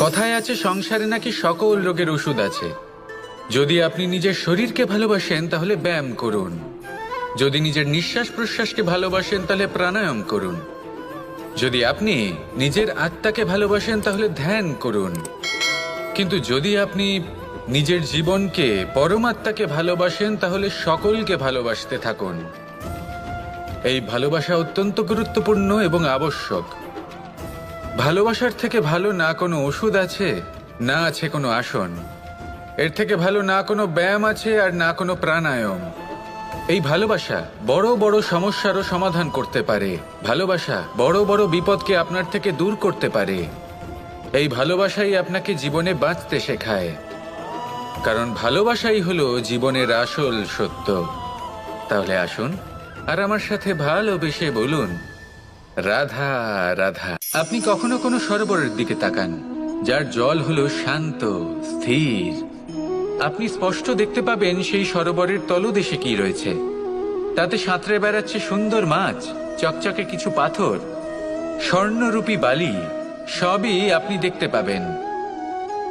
কথায় আছে, সংসারে নাকি সকল রোগের ওষুধ আছে। যদি আপনি নিজের শরীরকে ভালোবাসেন, তাহলে ব্যায়াম করুন। যদি নিজের নিঃশ্বাস প্রশ্বাসকে ভালোবাসেন, তাহলে প্রাণায়াম করুন। যদি আপনি নিজের আত্মাকে ভালোবাসেন, তাহলে ধ্যান করুন। কিন্তু যদি আপনি নিজের জীবনকে পরমাত্মাকে ভালোবাসেন, তাহলে সকলকে ভালোবাসতে থাকুন। এই ভালোবাসা অত্যন্ত গুরুত্বপূর্ণ এবং আবশ্যক। ভালোবাসার থেকে ভালো না কোনো ওষুধ আছে, না আছে কোনো আসন। এর থেকে ভালো না কোনো ব্যায়াম আছে আর না কোনো প্রাণায়াম। এই ভালোবাসা বড় বড় সমস্যারও সমাধান করতে পারে। ভালোবাসা বড় বড় বিপদকে আপনার থেকে দূর করতে পারে। এই ভালোবাসাই আপনাকে জীবনে বাঁচতে শেখায়। কারণ ভালোবাসাই হলো জীবনের আসল সত্য। তাহলে আসুন, আর আমার সাথে ভালোবেসে বলুন, রাধা রাধা। আপনি কখনো কোনো সরোবরের দিকে তাকান, যার জল হলো শান্ত, স্থির। আপনি স্পষ্ট দেখতে পাবেন সেই সরোবরের তলদেশে কি রয়েছে। তাতে সাঁতরে বেড়াচ্ছে সুন্দর মাছ, চকচকে কিছু পাথর, স্বর্ণরূপী বালি, সবই আপনি দেখতে পাবেন।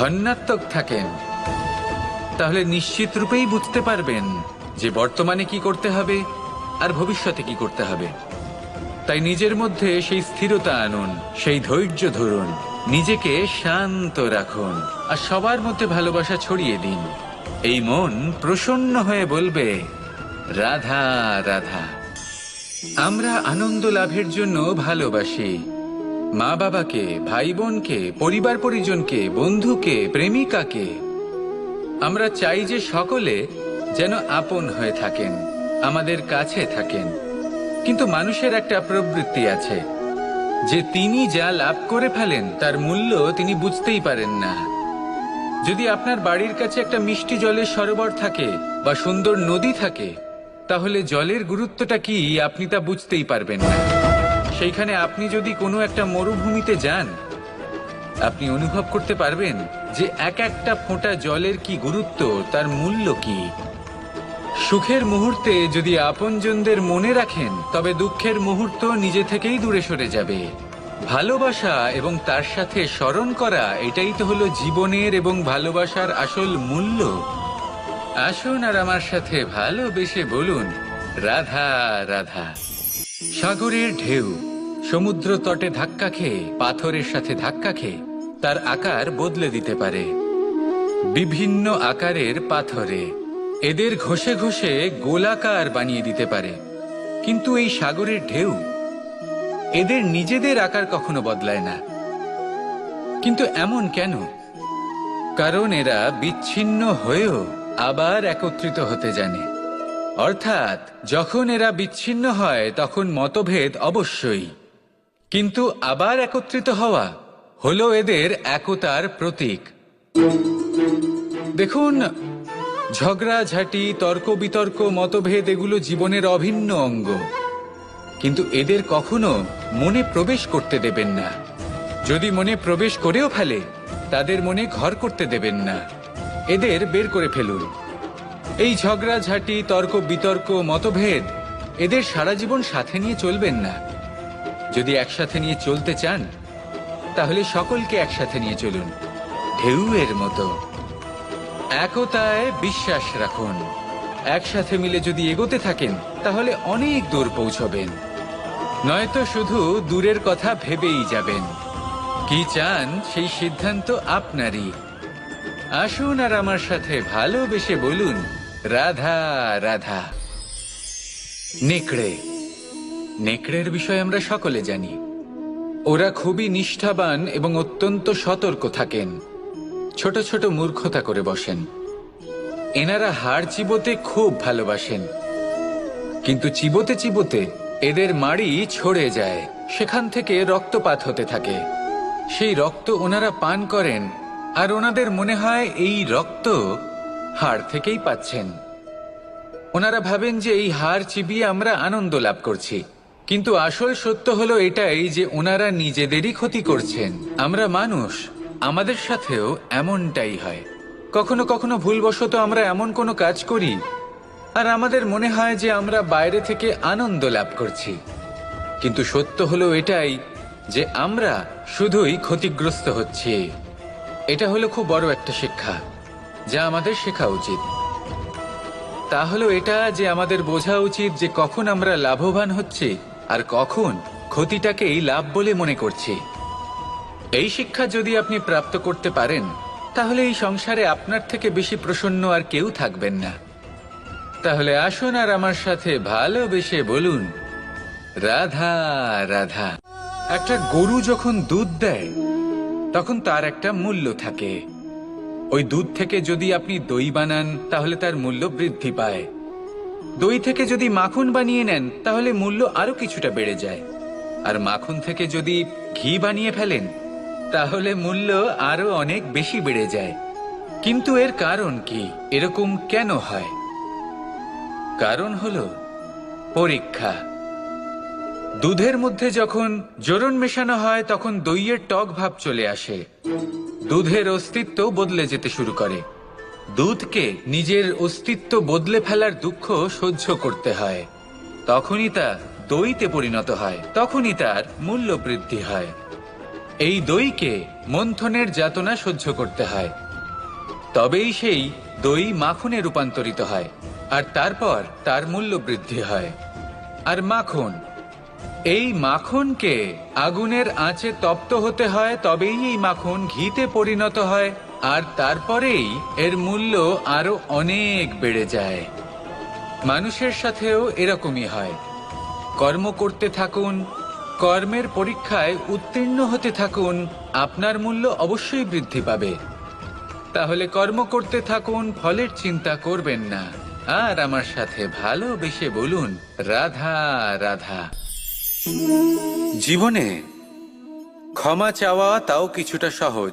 ধন্যাত্মক থাকেন। তাহলে নিশ্চিত রূপেই বুঝতে পারবেন যে বর্তমানে কি করতে হবে আর ভবিষ্যতে কি করতে হবে। তাই নিজের মধ্যে সেই স্থিরতা আনুন, সেই ধৈর্য ধরুন, নিজেকে শান্ত রাখুন আর সবার মধ্যে ভালোবাসা ছড়িয়ে দিন। এই মন প্রসন্ন হয়ে বলবে, রাধা রাধা, আমরা আনন্দ লাভের জন্য ভালোবাসি। মা বাবাকে ভাই বোনকে পরিবার পরিজনকে বন্ধুকে, প্রেমিকাকে। আমরা চাই যে সকলে যেন আপন হয়ে থাকেন, আমাদের কাছে থাকেন। কিন্তু মানুষের একটা প্রবৃত্তি আছে। যে তিনি যা লাভ করে ফেলেন, তার মূল্য তিনি বুঝতেই পারেন না। যদি আপনার বাড়ির কাছে একটা মিষ্টি জলের সরোবর থাকে বা সুন্দর নদী থাকে, তাহলে জলের গুরুত্বটা কি আপনি তা বুঝতেই পারবেন না। সেইখানে আপনি যদি কোনো একটা মরুভূমিতে যান, আপনি অনুভব করতে পারবেন যে এক একটা ফোঁটা জলের কি গুরুত্ব, তার মূল্য কি। সুখের মুহূর্তে যদি আপনজনদের মনে রাখেন, তবে দুঃখের মুহূর্ত নিজে থেকেই দূরে সরে যাবে। ভালোবাসা এবং তার সাথে স্মরণ করা, এটাই তো হলো জীবনের এবং ভালোবাসার আসল মূল্য। আসুন আর আমার সাথে ভালোবেসে বলুন, রাধা রাধা। সাগরের ঢেউ। সমুদ্র তটে ধাক্কা খেয়ে, পাথরের সাথে ধাক্কা খেয়ে, তার আকার বদলে দিতে পারে। বিভিন্ন আকারের পাথরে। এদের ঘষে ঘষে গোলাকার বানিয়ে দিতে পারে। কিন্তু এই সাগরের ঢেউ, এদের নিজেদের আকার কখনো বদলায় না। কিন্তু এমন কেন? কারণ এরা বিচ্ছিন্ন হয়েও আবার একত্রিত হতে জানে। অর্থাৎ, যখন এরা বিচ্ছিন্ন হয়, তখন মতভেদ অবশ্যই। কিন্তু আবার একত্রিত হওয়া হলো এদের একতার প্রতীক। দেখুন ঝগড়াঝাটি তর্ক, বিতর্ক, মতভেদ এগুলো জীবনের অভিন্ন অঙ্গ। কিন্তু এদের কখনো মনে প্রবেশ করতে দেবেন না। যদি মনে প্রবেশ করেও ফেলে, তাদের মনে ঘর করতে দেবেন না। এদের বের করে ফেলুন। এই ঝগড়াঝাটি তর্ক, বিতর্ক, মতভেদ এদের সারা জীবন সাথে নিয়ে চলবেন না। যদি একসাথে নিয়ে চলতে চান, তাহলে সকলকে একসাথে নিয়ে চলুন। ঢেউয়ের মতো। একতায় বিশ্বাস রাখুন। একসাথে মিলে যদি এগোতে থাকেন, তাহলে অনেক দূর পৌঁছবেন। নয়তো শুধু দূরের কথা ভেবেই যাবেন। কি চান সেই সিদ্ধান্ত আপনারই। আসুন আর আমার সাথে ভালোবেসে বলুন, রাধা রাধা। নেকড়ে। নেকড়ের বিষয়ে আমরা সকলে জানি। ওরা খুবই নিষ্ঠাবান এবং অত্যন্ত সতর্ক থাকেন। ছোট ছোট মূর্খতা করে বসেন। এনারা হাড় চিবোতে খুব ভালোবাসেন। কিন্তু চিবোতে চিবোতে এদের মাড়ি ছড়ে যায়। সেখান থেকে রক্তপাত হতে থাকে। সেই রক্ত ওনারা পান করেন আর ওনাদের মনে হয় এই রক্ত হাড় থেকেই পাচ্ছেন। ওনারা ভাবেন যে এই হাড় চিবিয়ে আমরা আনন্দ লাভ করছি। কিন্তু আসল সত্য হলো এটাই যে ওনারা নিজেদেরই ক্ষতি করছেন। আমরা মানুষ, আমাদের সাথেও এমনটাই হয়। কখনো কখনো ভুলবশত আমরা এমন কোনো কাজ করি, আর আমাদের মনে হয় যে আমরা বাইরে থেকে আনন্দ লাভ করছি। কিন্তু সত্য হলো এটাই যে আমরা শুধুই ক্ষতিগ্রস্ত হচ্ছি। এটা হলো খুব বড় একটা শিক্ষা, যা আমাদের শেখা উচিত। তা হলো এটা যে আমাদের বোঝা উচিত যে কখন আমরা লাভবান হচ্ছি আর কখন? ক্ষতিটাকেই লাভ বলে মনে করছি। এই শিক্ষা যদি আপনি প্রাপ্ত করতে পারেন, তাহলে এই সংসারে আপনার থেকে বেশি প্রসন্ন আর কেউ থাকবেন না। তাহলে আসুন আর আমার সাথে ভালোবেসে বলুন, রাধা রাধা। একটা গরু যখন দুধ দেয়, তখন তার একটা মূল্য থাকে। ওই দুধ থেকে যদি আপনি দই বানান, তাহলে তার মূল্য বৃদ্ধি পায়। দই থেকে যদি মাখন বানিয়ে নেন, তাহলে মূল্য আরও কিছুটা বেড়ে যায়। আর মাখন থেকে যদি ঘি বানিয়ে ফেলেন, তাহলে মূল্য আরও অনেক বেশি বেড়ে যায়। কিন্তু এর কারণ কি? এরকম কেন হয়? কারণ হল পরীক্ষা। দুধের মধ্যে যখন জোরন মেশানো হয়, তখন দইয়ের টক ভাব চলে আসে। দুধের অস্তিত্ব বদলে যেতে শুরু করে। দুধকে নিজের অস্তিত্ব বদলে ফেলার দুঃখ সহ্য করতে হয়। তখনই তা দইতে পরিণত হয়, তখনই তার মূল্য বৃদ্ধি হয়। এই দইকে মন্থনের যাতনা সহ্য করতে হয়। তবেই সেই দই মাখনে রূপান্তরিত হয় আর তারপর তার মূল্য বৃদ্ধি হয়। আর মাখন, এই মাখনকে আগুনের আঁচে তপ্ত হতে হয়, তবেই এই মাখন ঘিতে পরিণত হয়। আর তারপরেই এর মূল্য আরও অনেক বেড়ে যায়। মানুষের সাথেও এরকমই হয়। কর্ম করতে থাকুন, কর্মের পরীক্ষায় উত্তীর্ণ হতে থাকুন, আপনার মূল্য অবশ্যই বৃদ্ধি পাবে। তাহলে কর্ম করতে থাকুন, ফলের চিন্তা করবেন না। আর আমার সাথে ভালোবেসে বলুন, রাধা রাধা। জীবনে ক্ষমা চাওয়া তাও কিছুটা সহজ।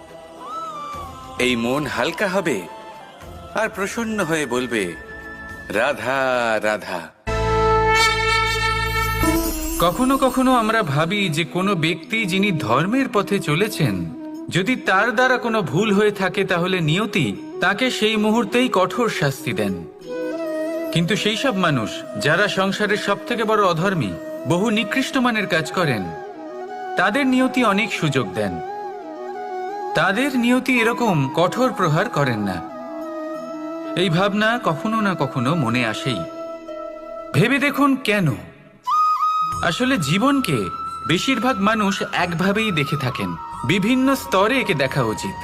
এই মন হালকা হবে আর প্রসন্ন হয়ে বলবে, রাধা রাধা। কখনো কখনো আমরা ভাবি যে কোনো ব্যক্তি যিনি ধর্মের পথে চলেছেন, যদি তার দ্বারা কোনো ভুল হয়ে থাকে তাহলে নিয়তি তাকে সেই মুহূর্তেই কঠোর শাস্তি দেন। কিন্তু সেই সব মানুষ যারা সংসারের সব থেকে বড় অধর্মী, বহু নিকৃষ্ট মানের কাজ করেন, তাদের নিয়তি অনেক সুযোগ দেন। তাদের নিয়তি এরকম কঠোর প্রহার করেন না। এই ভাবনা কখনো না কখনো মনে আসেই। ভেবে দেখুন কেন? আসলে জীবনকে বেশিরভাগ মানুষ একভাবেই দেখে থাকেন। বিভিন্ন স্তরে একে দেখা উচিত।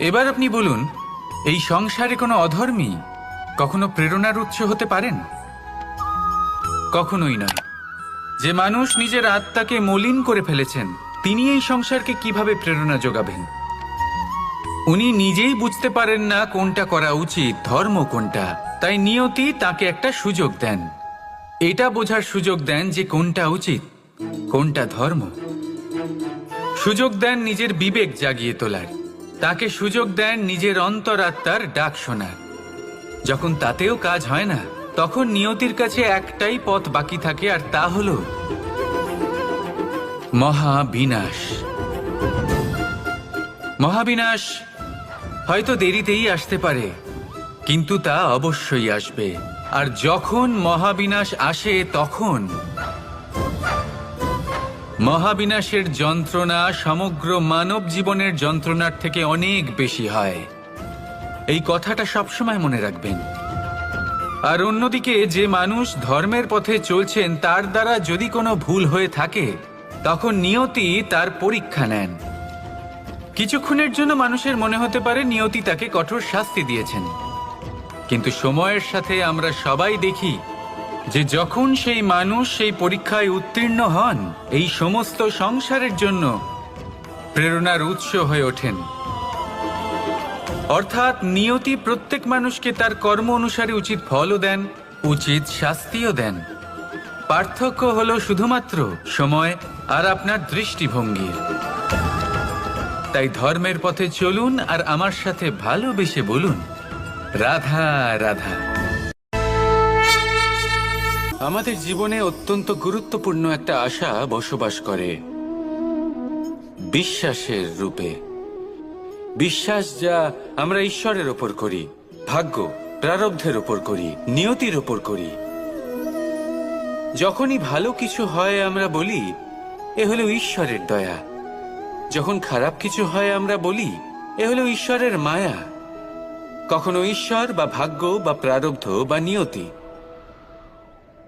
এবার আপনি বলুন, এই সংসারে কোনো অধর্মী কখনো প্রেরণার উৎস হতে পারেন? কখনোই নয়। যে মানুষ নিজের আত্মাকে মলিন করে ফেলেছেন, তিনি এই সংসারকে কীভাবে প্রেরণা যোগাবেন? উনি নিজেই বুঝতে পারেন না কোনটা করা উচিত, ধর্ম কোনটা। তাই নিয়তি তাকে একটা সুযোগ দেন। এটা বোঝার সুযোগ দেন যে কোনটা উচিত, কোনটা ধর্ম। সুযোগ দেন নিজের বিবেক জাগিয়ে তোলার। তাকে সুযোগ দেন নিজের অন্তরাত্মার ডাক শোনার। যখন তাতেও কাজ হয় না, তখন নিয়তির কাছে একটাই পথ বাকি থাকে, আর তা হল মহাবিনাশ। মহাবিনাশ হয়তো দেরিতেই আসতে পারে, কিন্তু তা অবশ্যই আসবে। আর যখন মহাবিনাশ আসে, তখন মহাবিনাশের যন্ত্রণা সমগ্র মানব জীবনের যন্ত্রণার থেকে অনেক বেশি হয়। এই কথাটা সবসময় মনে রাখবেন। আর অন্যদিকে, যে মানুষ ধর্মের পথে চলছেন, তার দ্বারা যদি কোনো ভুল হয়ে থাকে, তখন নিয়তি তার পরীক্ষা নেন। কিছুক্ষণের জন্য মানুষের মনে হতে পারে নিয়তি তাকে কঠোর শাস্তি দিয়েছেন। কিন্তু সময়ের সাথে আমরা সবাই দেখি যে যখন সেই মানুষ সেই পরীক্ষায় উত্তীর্ণ হন, এই সমস্ত সংসারের জন্য প্রেরণার উৎস হয়ে ওঠেন। অর্থাৎ নিয়তি প্রত্যেক মানুষকে তার কর্ম অনুসারে উচিত ফলও দেন, উচিত শাস্তিও দেন। পার্থক্য হলো শুধুমাত্র সময় আর আপনার দৃষ্টিভঙ্গির। তাই ধর্মের পথে চলুন আর আমার সাথে ভালোবেসে বলুন। রাধা রাধা। আমাদের জীবনে অত্যন্ত গুরুত্বপূর্ণ একটা আশা বসবাস করে। বিশ্বাসের রূপে। বিশ্বাস যা আমরা ঈশ্বরের ওপর করি, ভাগ্য প্রারব্ধের ওপর করি, নিয়তির ওপর করি। যখনই ভালো কিছু হয় আমরা বলি, এ হলো ঈশ্বরের দয়া। যখন খারাপ কিছু হয় আমরা বলি, এ হলো ঈশ্বরের মায়া। কখনো ঈশ্বর বা ভাগ্য বা প্রারব্ধ বা নিয়তি।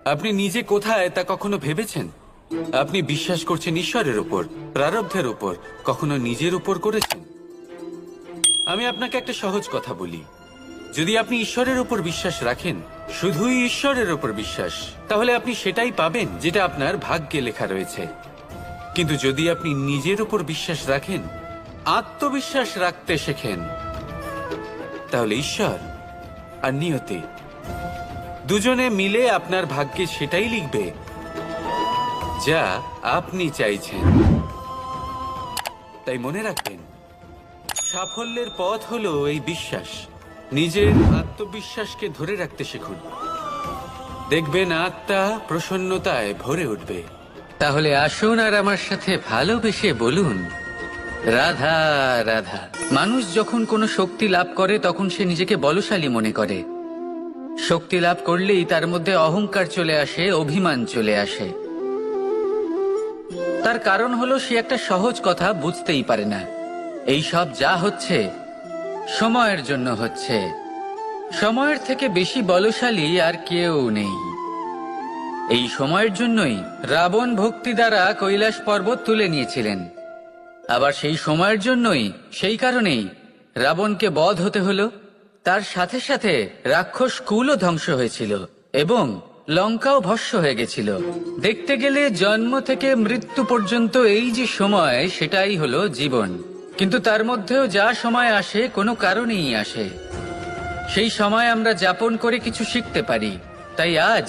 আপনি নিজে কোথায় তা কখনো ভেবেছেন? আপনি বিশ্বাস করছেন ঈশ্বরের উপর, প্রারব্ধের উপর, কখনো নিজের উপর করেছেন? আমি আপনাকে একটা সহজ কথা বলি। যদি আপনি ঈশ্বরের উপর বিশ্বাস রাখেন, শুধুই ঈশ্বরের উপর বিশ্বাস, তাহলে আপনি সেটাই পাবেন যেটা আপনার ভাগ্যে লেখা রয়েছে। কিন্তু যদি আপনি নিজের উপর বিশ্বাস রাখেন, আত্মবিশ্বাস রাখতে শেখেন, তাহলে ঈশ্বর আর নিয়তি। দুজনে মিলে আপনার ভাগ্যে সেটাই লিখবে, যা আপনি চাইছেন। তাই মনে রাখবেন, সাফল্যের পথ হলো এই বিশ্বাস। নিজের আত্মবিশ্বাসকে ধরে রাখতে শিখুন। দেখবেন আত্মা প্রসন্নতায় ভরে উঠবে। তাহলে আসুন আর আমার সাথে ভালোবেসে বলুন। রাধা রাধা। মানুষ যখন কোনো শক্তি লাভ করে, তখন সে নিজেকে বলশালী মনে করে। শক্তি লাভ করলেই তার মধ্যে অহংকার চলে আসে, অভিমান চলে আসে। তার কারণ হলো সে একটা সহজ কথা বুঝতেই পারে না। এই সব যা হচ্ছে, সময়ের জন্য হচ্ছে। সময়ের থেকে বেশি বলশালী আর কেউ নেই। এই সময়ের জন্যই রাবণ ভক্তি দ্বারা কৈলাস পর্বত তুলে নিয়েছিলেন। আবার সেই সময়ের জন্যই, সেই কারণেই রাবণকে বধ হতে হলো। তার সাথে সাথে রাক্ষস কুলও ধ্বংস হয়েছিল এবং লঙ্কাও ভস্য হয়ে গেছিল। দেখতে গেলে জন্ম থেকে মৃত্যু পর্যন্ত এই যে সময়, সেটাই হলো জীবন। কিন্তু তার মধ্যেও যা সময় আসে, কোনো কারণেই আসে। সেই সময় আমরা যাপন করে কিছু শিখতে পারি। তাই আজ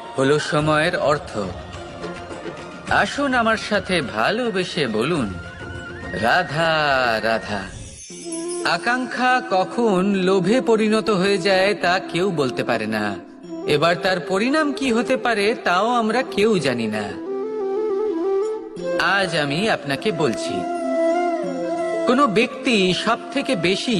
হলো সময়ের অর্থ। আসুন আমার সাথে ভালোবেসে বলুন, রাধা রাধা, আকাঙ্ক্ষা কখন লোভে পরিণত হয়ে যায় তা কেউ বলতে পারে না। এবার তার পরিণাম কি হতে পারে তাও আমরা কেউ জানি না। আজ আমি আপনাকে বলছি, কোনো ব্যক্তি সব থেকে বেশি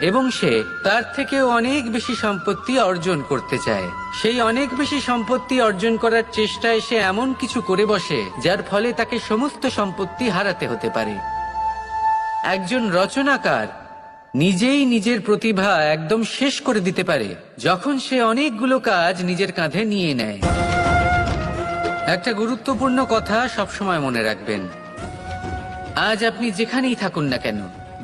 এবং সে তার থেকেও অনেক বেশি সম্পত্তি অর্জন করতে চায়। সেই অনেক বেশি সম্পত্তি অর্জন করার চেষ্টায় সে এমন কিছু করে বসে, যার ফলে তাকে সমস্ত সম্পত্তি হারাতে হতে পারে। একজন রচনাকার নিজেই নিজের প্রতিভা একদম শেষ করে দিতে পারে, যখন সে অনেকগুলো কাজ নিজের কাঁধে নিয়ে নেয়। একটা গুরুত্বপূর্ণ কথা সবসময় মনে রাখবেন। আজ আপনি যেখানেই থাকুন না কেন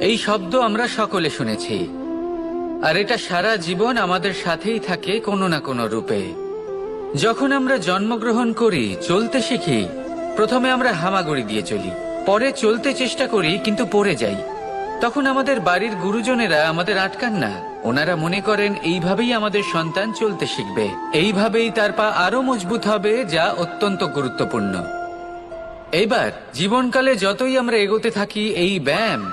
এই শব্দ আমরা সকলে শুনেছি। আর এটা সারা জীবন আমাদের সাথেই থাকে কোনো না কোনো রূপে। যখন আমরা জন্মগ্রহণ করি, চলতে শিখি, প্রথমে আমরা হামাগুড়ি দিয়ে চলি, পরে চলতে চেষ্টা করি, কিন্তু পড়ে যাই। তখন আমাদের বাড়ির গুরুজনেরা আমাদের আটকান না। ওনারা মনে করেন, এইভাবেই আমাদের সন্তান চলতে শিখবে। এইভাবেই তার পা আরও মজবুত হবে, যা অত্যন্ত গুরুত্বপূর্ণ। এইবার, জীবনকালে যতই আমরা এগোতে থাকি, এই ব্যায়াম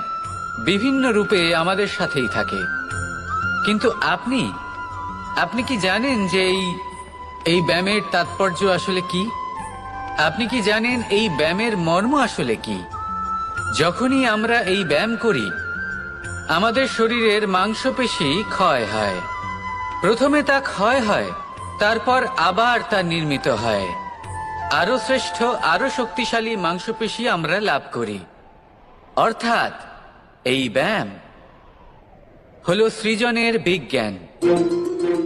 বিভিন্ন রূপে আমাদের সাথেই থাকে। কিন্তু আপনি? আপনি কি জানেন যে এই এই ব্যায়ামের তাৎপর্য আসলে কি? আপনি কি জানেন এই ব্যায়ামের মর্ম আসলে কি? যখনই আমরা এই ব্যায়াম করি, আমাদের শরীরের মাংসপেশি ক্ষয় হয়। প্রথমে তা ক্ষয় হয়, তারপর আবার তা নির্মিত হয়। আরও শ্রেষ্ঠ আরও শক্তিশালী মাংসপেশি আমরা লাভ করি। অর্থাৎ এই ব্যায়াম হলো সৃজনের বিজ্ঞান।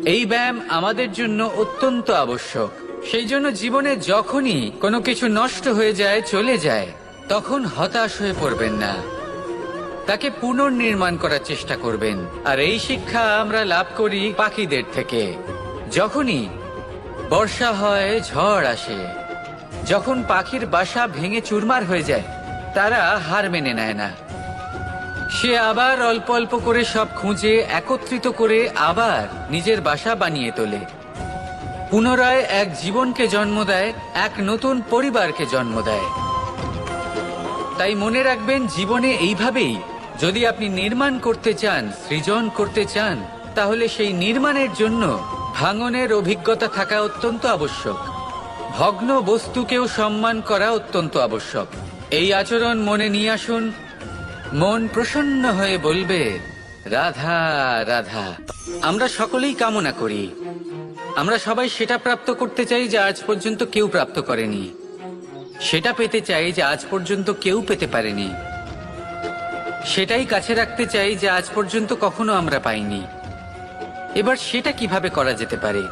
এই ব্যায়াম আমাদের জন্য অত্যন্ত আবশ্যক। সেই জন্য জীবনে যখনই কোনো কিছু নষ্ট হয়ে যায়, চলে যায়, তখন হতাশ হয়ে পড়বেন না। তাকে পুনর্নির্মাণ করার চেষ্টা করবেন। আর এই শিক্ষা আমরা লাভ করি পাখিদের থেকে। যখনই বর্ষা হয়, ঝড় আসে, যখন পাখির বাসা ভেঙে চুরমার হয়ে যায়, তারা হার মেনে নেয় না। সে আবার অল্প অল্প করে সব খুঁজে, একত্রিত করে আবার নিজের বাসা বানিয়ে তোলে। পুনরায় এক জীবনকে জন্ম দেয়, এক নতুন পরিবারকে জন্ম দেয়। তাই মনে রাখবেন, জীবনে এইভাবেই যদি আপনি নির্মাণ করতে চান, সৃজন করতে চান, তাহলে সেই নির্মাণের জন্য ভাঙনের অভিজ্ঞতা থাকা অত্যন্ত আবশ্যক। ভগ্ন বস্তুকেও সম্মান করা অত্যন্ত আবশ্যক। এই আচরণ মনে নিয়ে আসুন মন প্রসন্ন হয়ে বলবে, রাধা রাধা, আমরা সকলেই কামনা করি। আমরা সবাই সেটা প্রাপ্ত করতে চাই যা আজ পর্যন্ত কেউ প্রাপ্ত করেনি। সেটা পেতে চাই যে আজ পর্যন্ত কেউ পেতে পারেনি। সেটাই কাছে রাখতে চাই যে আজ পর্যন্ত কখনো আমরা পাইনি। এবার সেটা কীভাবে করা যেতে পারে?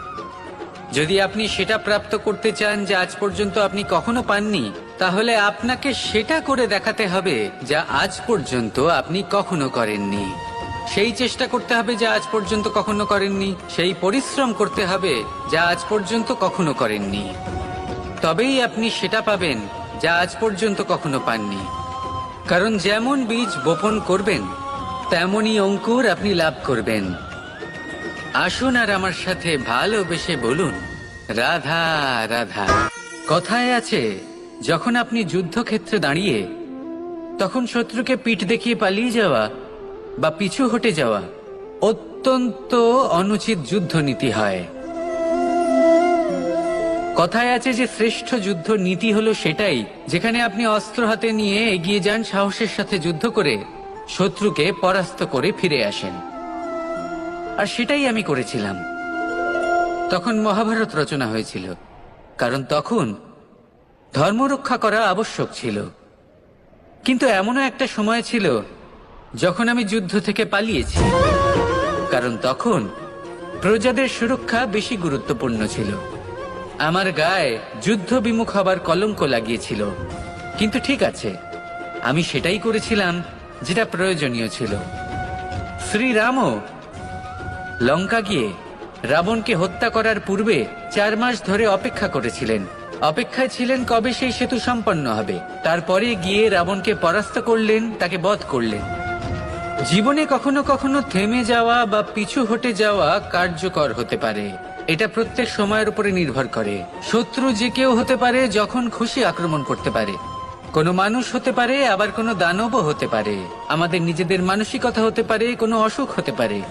যদি আপনি সেটা প্রাপ্ত করতে চান যে আজ পর্যন্ত আপনি কখনো পাননি তাহলে আপনাকে সেটা করে দেখাতে হবে যা আজ পর্যন্ত আপনি কখনো করেননি। সেই চেষ্টা করতে হবে যা আজ পর্যন্ত কখনো করেননি। সেই পরিশ্রম করতে হবে যা আজ পর্যন্ত কখনো করেননি। তবেই আপনি সেটা পাবেন যা আজ পর্যন্ত কখনো পাননি। কারণ যেমন বীজ বপন করবেন তেমনই অঙ্কুর আপনি লাভ করবেন। আসুন আর আমার সাথে ভালোবেসে বলুন, রাধা রাধা। কথায় আছে যখন আপনি যুদ্ধক্ষেত্রে দাঁড়িয়ে, তখন শত্রুকে পিঠ দেখিয়ে পালিয়ে যাওয়া বা পিছু হটে যাওয়া অত্যন্ত অনুচিত যুদ্ধনীতি হয়। কথায় আছে যে শ্রেষ্ঠ যুদ্ধ নীতি হলো সেটাই, যেখানে আপনি অস্ত্র হাতে নিয়ে এগিয়ে যান সাহসের সাথে যুদ্ধ করে শত্রুকে পরাস্ত করে ফিরে আসেন। আর সেটাই আমি করেছিলাম। তখন মহাভারত রচনা হয়েছিল, কারণ তখন ধর্ম রক্ষা করা আবশ্যক ছিল। কিন্তু এমনও একটা সময় ছিল যখন আমি যুদ্ধ থেকে পালিয়েছি, কারণ তখন প্রজাদের সুরক্ষা বেশি গুরুত্বপূর্ণ ছিল। আমার গায়ে যুদ্ধ বিমুখ হবার কলঙ্ক লাগিয়েছিল। কিন্তু ঠিক আছে, আমি সেটাই করেছিলাম যেটা প্রয়োজনীয় ছিল। শ্রীরামও লঙ্কা গিয়ে রাবণকে হত্যা করার পূর্বে চার মাস ধরে অপেক্ষা করেছিলেন। অপেক্ষায় ছিলেন কবে সেই সেতু সম্পন্ন হবে? তারপরে গিয়ে রাবণকে পরাস্ত করলেন, তাকে বধ করলেন। জীবনে কখনো কখনো থেমে যাওয়া বা পিছু হটে যাওয়া কার্যকর হতে পারে। এটা প্রত্যেক সময়ের উপরে নির্ভর করে। শত্রু যে কেউ হতে পারে যখন খুশি আক্রমণ করতে পারে। কোনো মানুষ হতে পারে, আবার কোনো দানবও হতে পারে। আমাদের নিজেদের মানসিকতা হতে পারে, কোনো অসুখ হতে পারে।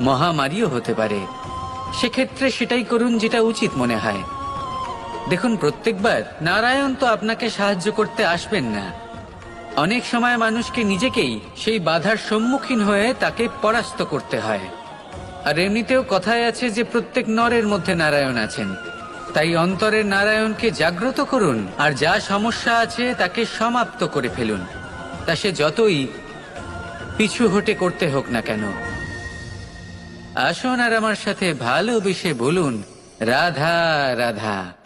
মহামারীও হতে পারে। সেক্ষেত্রে সেটাই করুন যেটা উচিত মনে হয়। দেখুন, প্রত্যেকবার নারায়ণ তো আপনাকে সাহায্য করতে আসবেন না। অনেক সময় মানুষকে নিজেকেই সেই বাধার সম্মুখীন হয়ে তাকে পরাস্ত করতে হয়। আর এমনিতেও কথায় আছে যে প্রত্যেক নরের মধ্যে নারায়ণ আছেন। তাই অন্তরের নারায়ণকে জাগ্রত করুন আর যা সমস্যা আছে তাকে সমাপ্ত করে ফেলুন। তা সে যতই পিছু হটে করতে হোক না কেন। আসুন আর আমার সাথে ভালোবেসে বলুন, রাধা রাধা।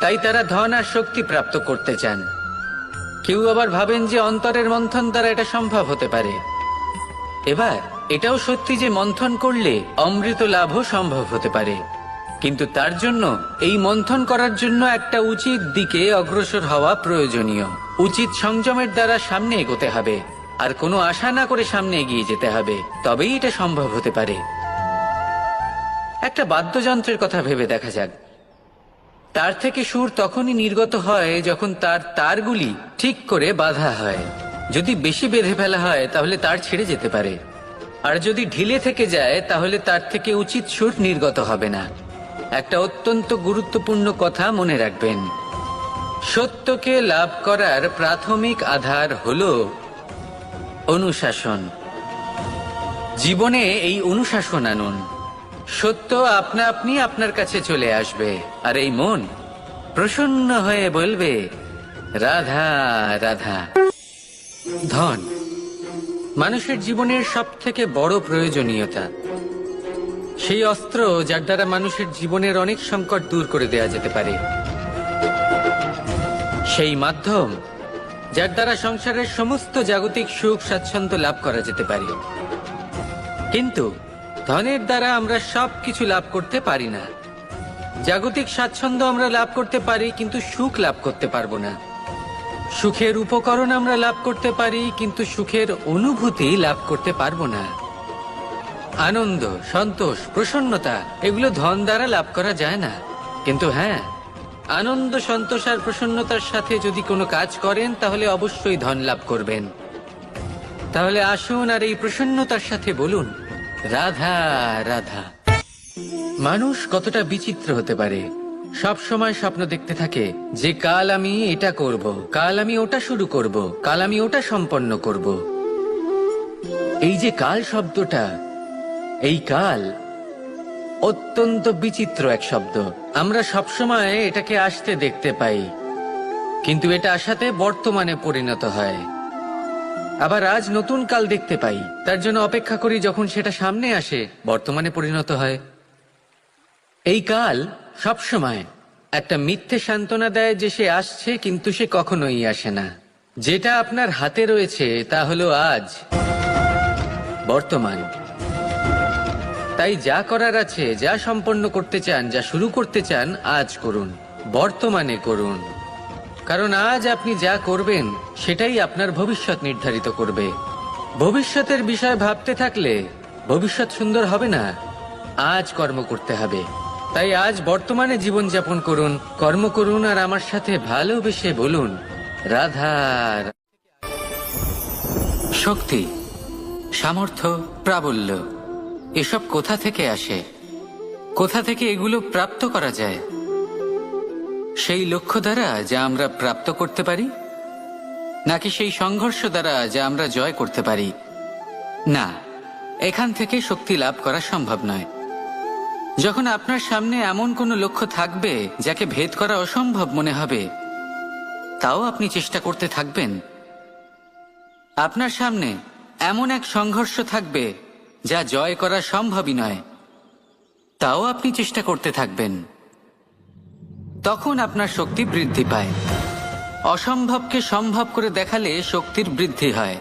তাই তারা ধন আর শক্তি প্রাপ্ত করতে চান। কেউ আবার ভাবেন যে অন্তরের মন্থন দ্বারা এটা সম্ভব হতে পারে। এবার, এটাও সত্যি যে মন্থন করলে অমৃত লাভও সম্ভব হতে পারে। কিন্তু তার জন্য এই মন্থন করার জন্য একটা উচিত দিকে অগ্রসর হওয়া প্রয়োজনীয়। উচিত সংযমের দ্বারা সামনে এগোতে হবে। আর কোনো আশা না করে সামনে এগিয়ে যেতে হবে। তবেই এটা সম্ভব হতে পারে। একটা বাদ্যযন্ত্রের কথা ভেবে দেখা যাক। তার থেকে সুর তখনই নির্গত হয় যখন তার তারগুলি ঠিক করে বাঁধা হয়। যদি বেশি বেঁধে ফেলা হয়, তাহলে তার ছেড়ে যেতে পারে। আর যদি ঢিলে থেকে যায়, তাহলে তার থেকে উচিত সুর নির্গত হবে না। একটা অত্যন্ত গুরুত্বপূর্ণ কথা মনে রাখবেন। সত্যকে লাভ করার প্রাথমিক আধার হল অনুশাসন। জীবনে এই অনুশাসন আনুন। সত্য আপনা আপনি আপনার কাছে চলে আসবে। আর এই মন প্রসন্ন হয়ে বলবে, রাধা রাধা। ধন, মানুষের জীবনের সব থেকে বড় প্রয়োজনীয়তা। সেই অস্ত্র যার দ্বারা মানুষের জীবনের অনেক সংকট দূর করে দেয়া যেতে পারে। সেই মাধ্যম যার দ্বারা সংসারের সমস্ত জাগতিক সুখ স্বাচ্ছন্দ্য লাভ করা যেতে পারে। কিন্তু ধনের দ্বারা আমরা সব কিছু লাভ করতে পারি না। জাগতিক স্বাচ্ছন্দ্য আমরা লাভ করতে পারি, কিন্তু সুখ লাভ করতে পারব না। সুখের উপকরণ আমরা লাভ করতে পারি, কিন্তু সুখের অনুভূতি লাভ করতে পারব না। আনন্দ, সন্তোষ, প্রসন্নতা, এগুলো ধন দ্বারা লাভ করা যায় না। কিন্তু হ্যাঁ আনন্দ, সন্তোষ আর প্রসন্নতার সাথে যদি কোনো কাজ করেন, তাহলে অবশ্যই ধন লাভ করবেন। তাহলে আসুন আর এই প্রসন্নতার সাথে বলুন রাধা রাধা। মানুষ কতটা বিচিত্র হতে পারে? সব সময় স্বপ্ন দেখতে থাকে যে কাল আমি এটা করব, কাল আমি ওটা শুরু করব, কাল আমি ওটা সম্পন্ন করব। এই যে কাল শব্দটা, এই কাল অত্যন্ত বিচিত্র এক শব্দ। আমরা সবসময় এটাকে আসতে দেখতে পাই, কিন্তু এটা আসাতে বর্তমানে পরিণত হয়। আবার আজ নতুন কাল দেখতে পাই। তার জন্য অপেক্ষা করি যখন সেটা সামনে আসে, বর্তমানে পরিণত হয়। এই কাল সবসময় একটা মিথ্যে সান্ত্বনা দেয় যে সে আসছে কিন্তু সে কখনোই আসে না। যেটা আপনার হাতে রয়েছে তা হলো আজ, বর্তমান। তাই যা করার আছে, যা সম্পন্ন করতে চান, যা শুরু করতে চান, আজ করুন, বর্তমানে করুন। কারণ আজ আপনি যা করবেন, সেটাই আপনার ভবিষ্যৎ নির্ধারিত করবে। ভবিষ্যতের বিষয় ভাবতে থাকলে ভবিষ্যৎ সুন্দর হবে না। আজ কর্ম করতে হবে। তাই আজ বর্তমানে জীবন যাপন করুন, কর্ম করুন আর আমার সাথে ভালোবেসে বলুন রাধার শক্তি, সামর্থ্য, প্রাবল্য, এসব কোথা থেকে আসে? কোথা থেকে এগুলো প্রাপ্ত করা যায়? সেই লক্ষ্য দ্বারা যা আমরা প্রাপ্ত করতে পারি? নাকি সেই সংঘর্ষ দ্বারা যা আমরা জয় করতে পারি? না, এখান থেকে শক্তি লাভ করা সম্ভব নয়। যখন আপনার সামনে এমন কোনো লক্ষ্য থাকবে যাকে ভেদ করা অসম্ভব মনে হবে, তাও আপনি চেষ্টা করতে থাকবেন। আপনার সামনে এমন এক সংঘর্ষ থাকবে যা জয় করা সম্ভবই নয়, তাও আপনি চেষ্টা করতে থাকবেন। তখন আপনার শক্তি বৃদ্ধি পায়। অসম্ভবকে সম্ভব করে দেখালে শক্তির বৃদ্ধি হয়।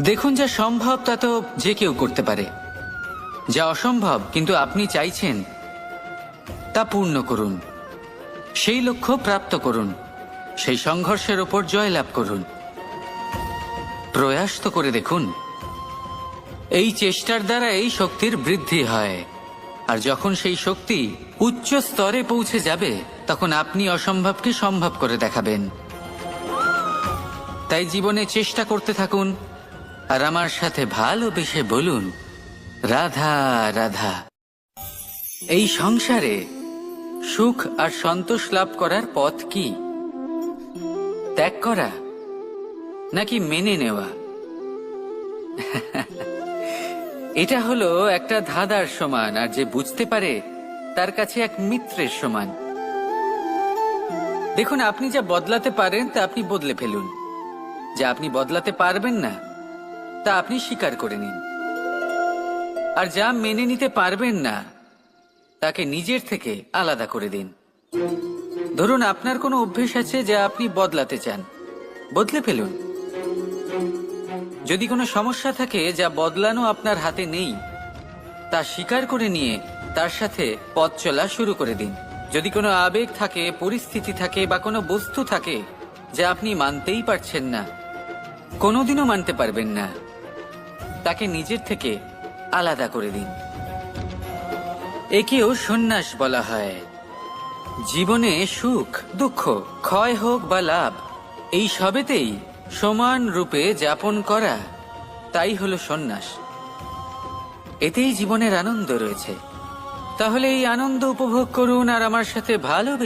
দেখুন যা সম্ভব তা তো যে কেউ করতে পারে। যা অসম্ভব কিন্তু আপনি চাইছেন, তা পূর্ণ করুন। সেই লক্ষ্য প্রাপ্ত করুন। সেই সংঘর্ষের ওপর জয়লাভ করুন। প্রয়াস তো করে দেখুন। এই চেষ্টার দ্বারা এই শক্তির বৃদ্ধি হয়। আর যখন সেই শক্তি উচ্চ স্তরে পৌঁছে যাবে, তখন আপনি অসম্ভবকে সম্ভব করে দেখাবেন। তাই জীবনে চেষ্টা করতে থাকুন আর আমার সাথে ভালোবেসে বলুন, রাধা রাধা। এই সংসারে সুখ আর সন্তোষ লাভ করার পথ কি? ত্যাগ করা নাকি মেনে নেওয়া? এটা হলো একটা ধাঁধার সমান, আর যে বুঝতে পারে তার কাছে এক মিত্রের সমান। দেখুন, আপনি যা বদলাতে পারেন, তা আপনি বদলে ফেলুন। যা আপনি বদলাতে পারবেন না, তা আপনি স্বীকার করে নিন। আর যা মেনে নিতে পারবেন না, তাকে নিজের থেকে আলাদা করে দিন। ধরুন, আপনার কোনো অভ্যেস আছে যা আপনি বদলাতে চান। বদলে ফেলুন। যদি কোনো সমস্যা থাকে যা বদলানো আপনার হাতে নেই, তা স্বীকার করে নিয়ে তার সাথে পথ চলা শুরু করে দিন। যদি কোনো আবেগ থাকে, পরিস্থিতি থাকে বা কোনো বস্তু থাকে যা আপনি মানতেই পারছেন না, কোনোদিনও মানতে পারবেন না, তাকে নিজের থেকে আলাদা করে দিন। একেও সন্ন্যাস বলা হয়। জীবনে সুখ, দুঃখ, ক্ষয় হোক বা লাভ, এই সবেতেই সমান রূপে যাপন করা, তাই হলো সন্ন্যাস। এতেই জীবনের আনন্দ রয়েছে। তাহলে এই আনন্দ উপভোগ করুন আর আমার সাথে ভালো